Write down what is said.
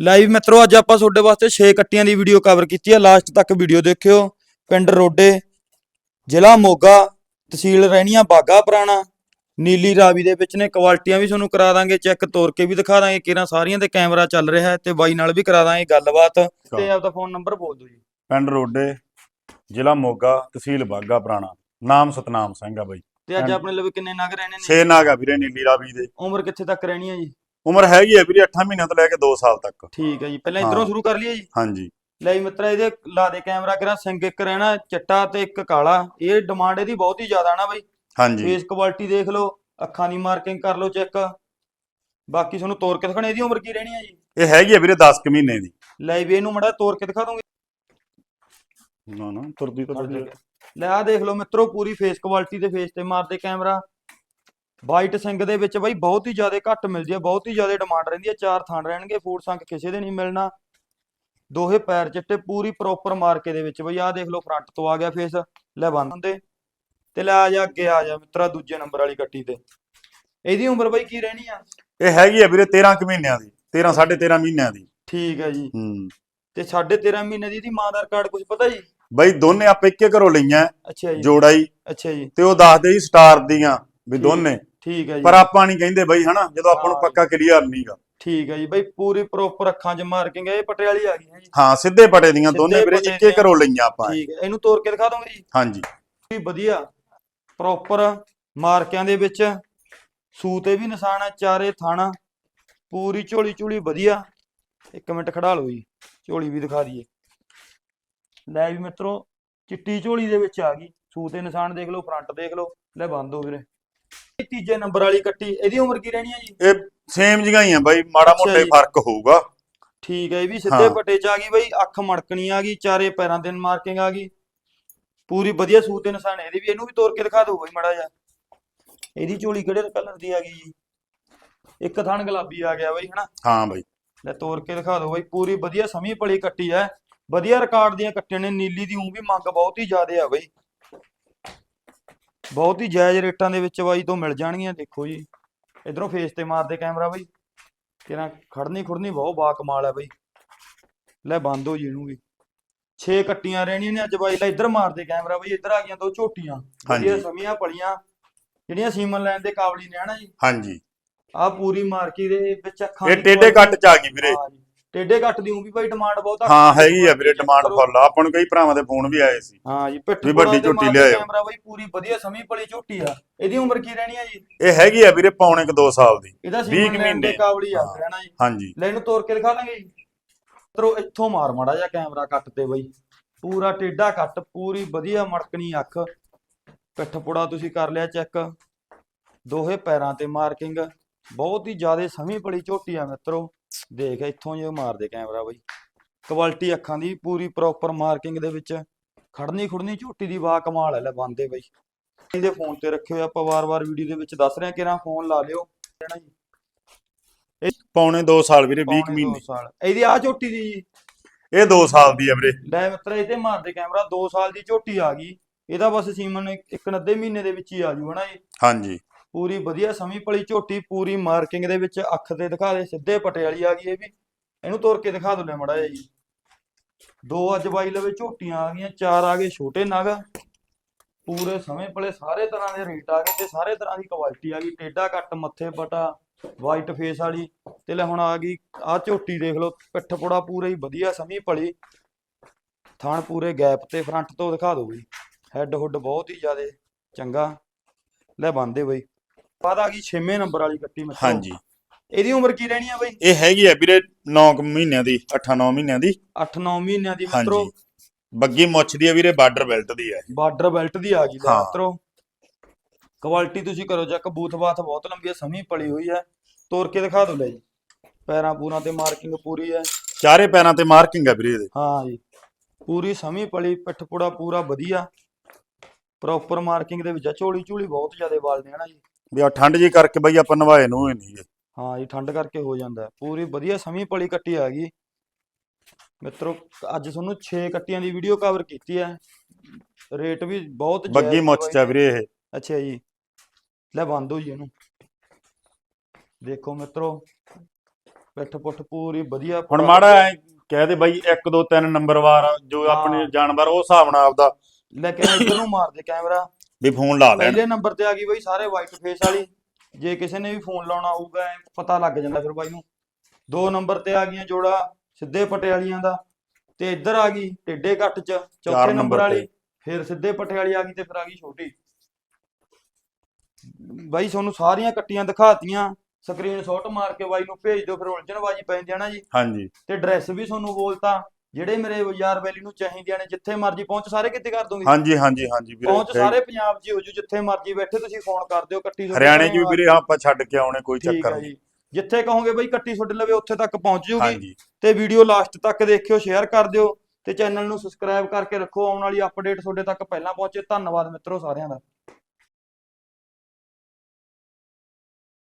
Live ਮਿੱਤਰੋ ਅੱਜ ਆਪਾਂ ਤੁਹਾਡੇ ਵਾਸਤੇ 6 ਕੱਟੀਆਂ ਦੀ ਵੀਡੀਓ ਕਵਰ ਕੀਤੀ ਹੈ ਲਾਸਟ ਤੱਕ ਵੀਡੀਓ ਦੇਖਿਓ। ਪਿੰਡ ਰੋਡੇ ਜ਼ਿਲ੍ਹਾ ਮੋਗਾ ਤਹਿਸੀਲ ਰਹਿਣੀਆਂ ਬਾਗਾ ਪੁਰਾਣਾ। ਨੀਲੀ ਰਾਵੀ ਦੇ ਵਿੱਚ ਨੇ। ਕੁਆਲਟੀਆਂ ਵੀ ਤੁਹਾਨੂੰ ਕਰਾ ਦਾਂਗੇ। ਚੈੱਕ ਤੋਰ ਕੇ ਵੀ ਦਿਖਾ ਦਾਂਗੇ ਕਿਰਾਂ ਸਾਰੀਆਂ ਤੇ ਕੈਮਰਾ ਚੱਲ ਰਿਹਾ ਹੈ ਤੇ ਬਾਈ ਨਾਲ ਵੀ ਕਰਾ ਦਾਂਗੇ ਗੱਲਬਾਤ। ਤੇ ਆਪਦਾ ਫੋਨ ਨੰਬਰ ਬੋਲ ਦਿਓ ਜੀ। ਪਿੰਡ ਰੋਡੇ ਜ਼ਿਲ੍ਹਾ ਮੋਗਾ ਤਹਿਸੀਲ ਬਾਗਾ ਪੁਰਾਣਾ। ਨਾਮ ਸਤਨਾਮ ਸਿੰਘ ਆ ਬਾਈ। ਤੇ ਅੱਜ। ਆਪਣੇ ਲਈ ਕਿੰਨੇ ਨਗ ਰਹਿਣੇ ਨੇ? ਛੇ ਨਾਗ ਆ ਵੀਰੇ ਨੀਲੀ ਰਾਵੀ ਦੇ। ਉਮਰ ਕਿੱਥੇ ਤੱਕ ਰਹਿਣੀ ਹੈ ਜੀ? ਉਮਰ ਹੈਗੀ ਆ ਵੀਰੇ 8 ਮਹੀਨਿਆਂ ਤੋਂ ਲੈ ਕੇ 2 ਸਾਲ ਤੱਕ। ਠੀਕ ਹੈ ਜੀ ਪਹਿਲਾਂ ਇਧਰੋਂ ਹਾਂ। ਸ਼ੁਰੂ ਕਰ ਲਈਏ ਜੀ। ਹਾਂਜੀ। ਲੈ ਜੀ ਮਿੱਤਰਾ ਇਹਦੇ ਲਾ ਦੇ ਕੈਮਰਾ ਕਰਾਂ ਸਿੰਗ ਇੱਕ ਰਹਿਣਾ ਚਿੱਟਾ ਤੇ ਇੱਕ ਕਾਲਾ। ਇਹ ਡਿਮਾਂਡ ਇਹਦੀ ਬਹੁਤ ਹੀ ਜ਼ਿਆਦਾ ਨਾ ਬਈ। ਹਾਂਜੀ। ਫੇਸ ਕੁਆਲਿਟੀ ਦੇਖ ਲਓ ਅੱਖਾਂ ਦੀ ਮਾਰਕਿੰਗ ਕਰ ਲਓ ਚੈੱਕ ਬਾਕੀ ਤੁਹਾਨੂੰ ਤੋਰ ਕੇ ਦਿਖਾਣੇ ਇਹਦੀ ਉਮਰ ਕੀ ਰਹਿਣੀ ਹੈ ਜੀ? ਇਹ ਹੈਗੀ ਆ ਵੀਰੇ 10 ਕੁ ਮਹੀਨੇ ਦੀ। ਲੈ ਵੀ ਇਹਨੂੰ ਮੜਾ ਤੋਰ ਕੇ ਦਿਖਾ ਦੋਗੇ। ਨਾ ਨਾ ਤੁਰਦੀ ਤਾਂ। ਲੈ ਆ। ਦੇਖ ਲਓ ਮਿੱਤਰੋ ਪੂਰੀ ਫੇਸ ਕੁਆਲਿਟੀ ਤੇ ਫੇਸ ਤੇ ਮਾਰਦੇ ਕੈਮਰਾ। ਵਾਈਟ ਸਿੰਗ ਦੇ ਵਿੱਚ ਬਾਈ ਬਹੁਤ ਹੀ ਜ਼ਿਆਦਾ ਘੱਟ ਮਿਲਦੀ ਹੈ ਬਹੁਤ ਹੀ ਜ਼ਿਆਦਾ ਡਿਮਾਂਡ ਰਹਿੰਦੀ ਹੈ ਚਾਰ ਥਾਂ ਰਹਿਣਗੇ ਫੂਡ ਸੰਕ ਕਿਸੇ ਦੇ ਨਹੀਂ ਮਿਲਣਾ। ਦੋਹੇ ਪੈਰ ਚਿੱਟੇ ਪੂਰੀ ਪ੍ਰੋਪਰ ਮਾਰਕੇ ਦੇ ਵਿੱਚ ਬਈ ਆਹ ਦੇਖ ਲਓ ਫਰੰਟ ਤੋਂ ਆ ਗਿਆ ਫੇਸ ਲੈ ਬੰਦ ਹੁੰਦੇ। ਤੇ ਲੈ ਆ ਜਾ ਅੱਗੇ ਆ ਜਾ ਮਿੱਤਰਾ ਦੂਜੇ ਨੰਬਰ ਵਾਲੀ ਕੱਟੀ ਤੇ। ਇਹਦੀ ਉਮਰ ਬਾਈ ਕੀ ਰਹਿਣੀ ਆ? ਇਹ ਹੈਗੀ ਆ ਵੀਰੇ 13 ਕੁ ਮਹੀਨਿਆਂ ਦੀ 13 13.5 ਮਹੀਨਿਆਂ ਦੀ। ਠੀਕ ਹੈ ਜੀ। ਹੂੰ। ਤੇ 13.5 ਮਹੀਨੇ ਦੀ ਇਹਦੀ ਮਾਂ ਦਾ ਰਿਕਾਰਡ ਕੁਝ ਪਤਾ ਜੀ? ਬਾਈ ਦੋਨੇ ਆਪਾਂ ਇੱਕੇ ਘਰੋਂ ਲਈਆਂ ਅੱਛਾ ਜੀ। ਜੋੜਾ ਹੀ ਅੱਛਾ ਜੀ। ਤੇ ਉਹ ਦੱਸਦੇ ਸੀ ਸਟਾਰ ਦੀਆਂ ਵੀ। ਦੋਨੇ। ਠੀਕ ਹੈ ਜੀ। ਪਰ ਆਪਾਂ ਨਹੀਂ ਕਹਿੰਦੇ ਬਾਈ ਹਨਾ? ਜਦੋਂ ਆਪਾਂ ਨੂੰ। ਪੱਕਾ ਕਲੀਅਰ ਨਹੀਂਗਾ ਠੀਕ ਹੈ ਜੀ। ਬਈ ਪੂਰੀ ਪ੍ਰੋਪਰ ਅੱਖਾਂ 'ਚ ਮਾਰਕਿੰਗ ਹੈ ਇਹ ਪਟਿਆਲੀ ਆ ਗਈ ਹੈ ਜੀ। ਹਾਂ ਸਿੱਧੇ ਪਟੇ ਦੀਆਂ ਦੋਨੇ ਵੀਰੇ ਇੱਕੇ। ਘਰੋਂ ਲਈਆਂ ਆਪਾਂ ਠੀਕ ਹੈ। ਇਹਨੂੰ ਤੋੜ ਕੇ ਦਿਖਾ ਦੋਗੇ ਜੀ। ਹਾਂਜੀ। ਵੀ ਵਧੀਆ। ਪ੍ਰੋਪਰ ਮਾਰਕਿਆਂ ਦੇ ਵਿੱਚ। ਸੂ ਤੇ ਵੀ ਨਿਸ਼ਾਨ ਹੈ ਚਾਰੇ ਥਾਣਾ। ਪੂਰੀ ਝੋਲੀ ਝੋਲੀ ਵਧੀਆ। ਇੱਕ ਮਿੰਟ ਖੜਾ ਲਓ ਜੀ। ਝੋਲੀ ਵੀ ਦਿਖਾ ਦਈਏ। ਲੈ ਵੀ ਮਿੱਤਰੋ ਚਿੱਟੀ ਝੋਲੀ ਦੇ ਵਿੱਚ ਆ ਗਈ। ਸੂ ਤੇ ਨਿਸ਼ਾਨ ਦੇਖ ਲਓ ਫਰੰਟ ਦੇਖ ਲਓ। ਲੈ ਬੰਦ ਹੋ ਵੀਰੇ ਇਹ ਤੀਜੇ ਨੰਬਰ ਵਾਲੀ ਕੱਟੀ ਇਹਦੀ ਉਮਰ ਕੀ ਰਹਿਣੀ ਹੈ ਜੀ? ਇਹ ਸੇਮ ਜਿਹਾ ਹੀ ਆ ਬਾਈ ਮਾੜਾ ਅੱਛਾ ਮੋਟਾ ਹੀ ਜੀ। ਫ਼ਰਕ ਹੋਊਗਾ। ਠੀਕ ਹੈ ਇਹ ਵੀ ਸਿੱਧੇ ਹਾਂ। ਪੱਟੇ ਚ ਆ ਗਈ ਬਈ ਅੱਖ ਮੜਕਣੀ ਆ ਗਈ ਚਾਰੇ ਪੈਰਾਂ ਤੇ ਮਾਰਕਿੰਗ ਆ ਗਈ। ਪੂਰੀ ਵਧੀਆ ਸੂਤ ਤੇ ਨਿਸ਼ਾਨ ਇਹਦੇ ਵੀ ਇਹਨੂੰ ਵੀ ਤੋੜ ਕੇ ਦਿਖਾ ਦਿਓ ਬਈ ਮੜਾ ਜਾ ਇਹਦੀ ਝੋਲੀ ਕਿਹੜੇ ਕਲਰ ਦੀ ਆ ਗਈ ਜੀ? ਇੱਕ ਥਣ ਗੁਲਾਬੀ ਆ ਗਿਆ ਬਈ ਹਨਾ? ਹਾਂ ਬਾਈ। ਲੈ ਤੋੜ ਕੇ ਦਿਖਾ ਦਿਓ ਬਈ ਪੂਰੀ ਵਧੀਆ ਸਮੀ ਪਲੀ ਕੱਟੀ ਐ ਵਧੀਆ ਰਿਕਾਰਡ ਦੀਆਂ ਕੱਟੀਆਂ ਨੇ ਨੀਲੀ ਦੀ ਉਂ ਵੀ ਮੰਗ ਬਹੁਤ ਹੀ ਜ਼ਿਆਦਾ ਆ ਬਈ। ਬਹੁਤ ਹੀ ਜਾਇਜ਼ ਰੇਟਾਂ ਦੇ ਵਿੱਚ ਬਾਈ ਤੋਂ ਮਿਲ ਜਾਣਗੀਆਂ ਦੇਖੋ ਜੀ। ਇਧਰੋਂ ਫੇਸ ਤੇ ਮਾਰਦੇ ਕੈਮਰਾ ਬਈ। ਕਿਰਾਂ ਖੜਨੀ ਖੁੜਨੀ ਬਹੁਤ ਬਾ ਕਮਾਲ ਹੈ ਬਈ। ਲੈ ਬੰਦ ਹੋ ਜੀ ਇਹਨੂੰ ਵੀ। 6 ਕੱਟੀਆਂ ਰਹਿਣੀਆਂ ਨੇ ਅੱਜ ਬਾਈ। ਲੈ ਇੱਧਰ ਮਾਰਦੇ ਕੈਮਰਾ ਬਈ। ਇੱਧਰ ਆ ਗਈਆਂ ਦੋ ਝੋਟੀਆਂ। ਹਾਂਜੀ। ਸਮੀਆਂ ਪਲੀਆਂ ਜਿਹੜੀਆਂ ਸੀਮਨ ਲੈਣ ਦੇ ਕਾਬਲੀ ਨੇ ਹਨਾ ਜੀ? ਹਾਂਜੀ। ਆ ਪੂਰੀ ਮਾਰਕੀ ਦੇ ਵਿੱਚ ਅੱਖਾਂ ਇਹ ਟੇਡੇ ਕੱਟ ਚ ਆ ਗਈ ਵੀਰੇ। ਟੇਡੇ ਕੱਟ ਦੀ ਉਹ ਵੀ ਭਾਈ ਡਿਮਾਂਡ ਬਹੁਤ ਆ ਹਾਂ ਹੈਗੀ ਆ ਵੀਰੇ ਡਿਮਾਂਡ ਫੁੱਲ ਆ ਆਪਾਂ ਨੂੰ ਕਈ ਭਰਾਵਾਂ ਦੇ ਫੋਨ ਵੀ ਆਏ ਸੀ। ਹਾਂ ਜੀ ਪਿੱਠ ਵੀ ਵੱਡੀ ਝੋਟੀ ਲਿਆਇਓ। ਕੈਮਰਾ ਬਾਈ ਪੂਰੀ ਵਧੀਆ ਸਮੀ ਪਲੀ ਝੋਟੀ ਆ। ਇਹਦੀ ਉਮਰ ਕੀ ਰਹਿਣੀ ਆ ਜੀ? ਇਹ ਹੈਗੀ ਆ ਵੀਰੇ ਪੌਣੇ ਕੁ 2 ਸਾਲ ਦੀ। ਇਹਦਾ 20 ਸੀਮਨ ਲੈਣ ਦੇ ਮਹੀਨੇ। ਕਾਬਲੀ ਆ ਹਾਂ। ਰਹਿਣਾ ਜੀ। ਹਾਂਜੀ। ਲੈ ਇਹਨੂੰ ਤੋੜ ਕੇ ਦਿਖਾ ਦਾਂਗੇ ਜੀ। ਤਰੋ ਇੱਥੋਂ ਮਾਰ ਮਾੜਾ ਜਿਹਾ ਕੈਮਰਾ ਕੱਟ ਤੇ ਬਈ। ਪੂਰਾ ਟੇਡਾ ਕੱਟ ਪੂਰੀ ਵਧੀਆ ਮੜਕਣੀ ਅੱਖ। ਪਿੱਠ ਪੁੜਾ ਤੁਸੀਂ ਕਰ ਲਿਆ ਚੈੱਕ ਦੋਹੇ ਪੈਰਾਂ ਤੇ ਮਾਰਕਿੰਗ ਬਹੁਤ ਹੀ ਜ਼ਿਆਦਾ ਸਮੀ ਪਲੀ ਝੋਟੀ ਆ ਮਿੱਤਰੋ। ਦੇਖ ਇੱਥੋਂ ਜੇ ਮਾਰਦੇ ਕੈਮਰਾ ਬਈ। ਕੁਆਲਿਟੀ ਅੱਖਾਂ ਦੀ ਪੂਰੀ ਪ੍ਰੋਪਰ ਮਾਰਕਿੰਗ ਦੇ ਵਿੱਚ। ਖੜਨੀ ਖੁੜਨੀ ਝੋਟੀ ਦੀ ਵਾ ਕਮਾਲ ਹੈ ਲੈ ਬੰਦੇ ਬਈ। ਇਹਦੇ ਫੋਨ ਤੇ ਰੱਖਿਓ ਆਪਾਂ ਵਾਰ-ਵਾਰ ਵੀਡੀਓ ਦੇ ਵਿੱਚ ਦੱਸ ਰਹੇ ਹਾਂ ਕਿ ਨਾ ਫੋਨ ਲਾ ਲਿਓ। ਜੀ? ਪੌਣੇ 2 ਸਾਲ ਵੀਰੇ 20 ਪੌਣੇ ਦੋ ਮਹੀਨੇ ਸਾਲ। ਇਹਦੀ ਆ ਝੋਟੀ ਦੀ ਜੀ। ਇਹ 2 ਸਾਲ ਦੀ ਆ ਵੀਰੇ। ਲੈ ਮਿੱਤਰ ਇਹ ਤੇ ਮਾਰਦੇ ਕੈਮਰਾ 2 ਸਾਲ ਦੀ ਝੋਟੀ ਆ ਗਈ। ਇਹਦਾ ਬਸ ਸੀਮਨ ਇੱਕ ਇੱਕ ਨੱਦੇ ਮਹੀਨੇ ਦੇ ਵਿੱਚ ਹੀ ਆ ਜੂ ਹਨਾ ਜੀ? ਹਾਂਜੀ। ਪੂਰੀ ਵਧੀਆ ਸਮੀ ਪਲੀ ਝੋਟੀ, ਪੂਰੀ ਮਾਰਕਿੰਗ ਦੇ ਵਿੱਚ ਅੱਖ ਤੇ ਦਿਖਾ ਦੇ, ਸਿੱਧੇ ਪਟਿਆਲੀ ਆ ਗਈ ਇਹ ਵੀ। ਇਹਨੂੰ ਤੋੜ ਕੇ ਦਿਖਾ ਦੋ ਲੈ ਮੜਾ ਜੀ। ਦੋ ਅੱਜ ਬਾਈ ਲਵੇ ਝੋਟੀਆਂ ਆ ਗਈਆਂ, ਚਾਰ ਆ ਗਏ ਛੋਟੇ ਨਗ। ਪੂਰੇ ਸਮੇਂ ਪਲੇ ਸਾਰੇ ਤਰ੍ਹਾਂ ਦੇ ਰੇਟ ਆ ਗਏ ਤੇ ਸਾਰੇ ਤਰ੍ਹਾਂ ਦੀ ਕੁਆਲਿਟੀ ਆ ਗਈ। ਟੇਡਾ ਕੱਟ ਮੱਥੇ ਪਟਾ ਵਾਈਟ ਫੇਸ ਵਾਲੀ। ਤੇ ਲੈ ਹੁਣ ਆ ਗਈ ਆ ਝੋਟੀ ਦੇਖ ਲਓ, ਪਿੱਠ ਪੁੜਾ ਪੂਰੇ ਹੀ ਵਧੀਆ ਸਮੀ ਪਲੀ ਥਣ ਪੂਰੇ ਗੈਪ ਤੇ ਫਰੰਟ ਤੋਂ ਦਿਖਾ ਦਿਓ ਬਈ। ਹੈੱਡ ਹੁੱਡ ਬਹੁਤ ਹੀ ਜ਼ਿਆਦਾ ਚੰਗਾ। ਲੈ ਬੰਦੇ ਬਈ। ਬਾਅਦ ਆ ਗਈ 6ਵੇਂ ਨੰਬਰ ਵਾਲੀ ਕੱਟੀ ਮਿੱਤਰੋ। ਹਾਂਜੀ। ਇਹਦੀ ਉਮਰ ਕੀ ਰਹਿਣੀ ਆ ਬਈ? ਇਹ ਹੈਗੀ ਆ ਵੀਰੇ 9 ਮਹੀਨਿਆਂ ਦੀ 8-9 ਮਹੀਨਿਆਂ ਦੀ। 8-9 ਮਹੀਨਿਆਂ ਦੀ ਮਿੱਤਰੋ। ਬੱਗੀ ਮੁੱਛ ਦੀ ਆ ਵੀਰੇ ਬਾਰਡਰ ਬੈਲਟ ਦੀ ਆ। ਬਾਰਡਰ ਬੈਲਟ ਦੀ ਆ ਗਈ। ਮਿੱਤਰੋ। ਕੁਆਲਿਟੀ ਤੁਸੀਂ ਕਰੋ ਚੈੱਕ ਬੂਥ ਬਾਥ ਬਹੁਤ ਲੰਬੀ ਹੈ ਸਮੀ ਪਲੀ ਹੋਈ ਹੈ ਤੋੜ ਕੇ ਦਿਖਾ ਦਿਓ ਲੈ ਜੀ ਪੈਰਾਂ ਪੂਰਾਂ ਤੇ ਮਾਰਕਿੰਗ ਪੂਰੀ ਹੈ ਚਾਰੇ ਪੈਰਾਂ ਤੇ ਮਾਰਕਿੰਗ ਆ ਵੀਰੇ ਇਹਦੇ। ਹਾਂ ਜੀ। ਪੂਰੀ ਸਮੀ ਪਲੀ ਪਿੱਠ ਪੁੜਾ ਪੂਰਾ ਵਧੀਆ। ਪ੍ਰੋਪਰ ਮਾਰਕਿੰਗ ਦੇ ਵਿੱਚ ਆ ਝੋਲੀ ਝੂਲੀ ਬਹੁਤ ਜ਼ਿਆਦਾ ਵਾਲ ਨੇ ਹਨਾ ਜੀ। ਵੀ ਆ ਠੰਡ ਜੀ ਕਰਕੇ ਬਈ ਆਪਾਂ ਨਵਾਏ ਨੂੰ ਹੀ ਨਹੀਂ ਹਾਂ ਜੀ ਠੰਡ ਕਰਕੇ ਹੋ ਜਾਂਦਾ। ਹੈ। ਪੂਰੀ ਵਧੀਆ ਸਮੀ ਪਲੀ ਕੱਟੀ ਆ ਗਈ। ਮਿੱਤਰੋ ਅੱਜ ਤੁਹਾਨੂੰ 6 ਕੱਟੀਆਂ ਦੀ ਵੀਡੀਓ ਕਵਰ ਕੀਤੀ ਹੈ ਰੇਟ ਵੀ ਬਹੁਤ ਬੱਗੀ ਮੁੱਛ ਚ ਆ। ਵੀਰੇ ਇਹ। ਅੱਛਾ ਜੀ। ਲੈ ਬੰਦ ਹੋ ਜੀ ਇਹਨੂੰ। ਦੇਖੋ ਮਿੱਤਰੋ ਪਿੱਠ ਪੁੱਠ ਪੂਰੀ ਵਧੀਆ ਹੁਣ ਮਾੜਾ ਐ ਕਹਿ ਦੇ ਬਾਈ 1 2 3 ਨੰਬਰ ਵਾਰ ਜੋ ਹਾਂ। ਆਪਣੇ ਜਾਨਵਰ ਉਹ ਹਿਸਾਬ ਨਾਲ ਆਪਦਾ ਲੇਕਿਨ ਇੱਧਰ ਨੂੰ ਮਾਰ ਦੇ ਕੈਮਰਾ। ਵੀ ਫੋਨ ਲਾ ਲੈਣ। ਪਹਿਲੇ ਨੰਬਰ ਤੇ ਆ ਗਈ ਬਈ ਸਾਰੇ ਵਾਈਟ ਫੇਸ ਵਾਲੀ। ਜੇ ਕਿਸੇ ਨੇ ਵੀ ਫੋਨ ਲਾਉਣਾ ਹੋਊਗਾ ਐਂ ਪਤਾ ਲੱਗ ਜਾਂਦਾ ਫਿਰ ਬਾਈ ਨੂੰ। ਦੋ ਨੰਬਰ ਤੇ ਆ ਗਈਆਂ ਜੋੜਾ ਸਿੱਧੇ ਪਟੇ ਵਾਲੀਆਂ ਦਾ। ਤੇ ਇੱਧਰ ਆ ਗਈ ਟੇਡੇ ਕੱਟ ਚ ਚੌਥੇ ਨੰਬਰ ਵਾਲੀ। ਫਿਰ ਸਿੱਧੇ ਪਟੇ ਵਾਲੀ ਆ ਗਈ ਤੇ ਫਿਰ ਆ ਗਈ ਛੋਟੀ। ਬਾਈ ਤੁਹਾਨੂੰ ਸਾਰੀਆਂ ਕੱਟੀਆਂ ਦਿਖਾਤੀਆਂ। ਸਕਰੀਨਸ਼ਾਟ ਮਾਰ ਕੇ ਬਾਈ ਨੂੰ ਭੇਜ ਦਿਓ ਫਿਰ ਉਲਝਣ ਬਾਜੀ ਪੈ ਜਾਂਦੀ ਆ ਨਾ ਜੀ। ਹਾਂਜੀ। ਤੇ ਐਡਰੈਸ ਵੀ ਤੁਹਾਨੂੰ ਬੋਲਤਾ। ਜਿਹੜੇ ਮੇਰੇ ਯਾਰ ਵੈਲੀ ਨੂੰ ਚਾਹੀਦੀਆਂ ਨੇ ਜਿੱਥੇ ਮਰਜ਼ੀ ਪਹੁੰਚ ਸਾਰੇ ਕਿੱਥੇ ਕਰ ਦੋਗੇ ਹਾਂਜੀ ਹਾਂਜੀ ਹਾਂਜੀ ਵੀਰੇ ਪਹੁੰਚ ਸਾਰੇ ਪੰਜਾਬ 'ਚ ਹੀ ਜੂ ਜਿੱਥੇ ਮਰਜ਼ੀ ਬੈਠੇ ਤੁਸੀਂ ਫੋਨ ਕਰ ਦਿਓ ਕੱਟੀ ਤੁਹਾਡੇ ਹਰਿਆਣੇ ਜੀ ਵੀਰੇ ਆਪਾਂ ਛੱਡ ਕੇ ਆਉਣੇ ਕੋਈ ਚੱਕਰ ਨਹੀਂ। ਜਿੱਥੇ ਕਹੋਗੇ ਬਈ ਕੱਟੀ ਤੁਹਾਡੇ ਲਵੇ ਉੱਥੇ ਤੱਕ ਪਹੁੰਚ ਜੂਗੀ। ਤੇ ਵੀਡੀਓ ਲਾਸਟ ਤੱਕ ਦੇਖਿਓ ਸ਼ੇਅਰ ਕਰ ਦਿਓ। ਤੇ ਚੈਨਲ ਨੂੰ ਸਬਸਕ੍ਰਾਈਬ ਕਰਕੇ ਰੱਖੋ। ਆਉਣ ਵਾਲੀ ਅਪਡੇਟ ਤੁਹਾਡੇ ਤੱਕ ਪਹਿਲਾਂ ਪਹੁੰਚੇ। ਧੰਨਵਾਦ ਮਿੱਤਰੋ ਸਾਰਿਆਂ ਦਾ।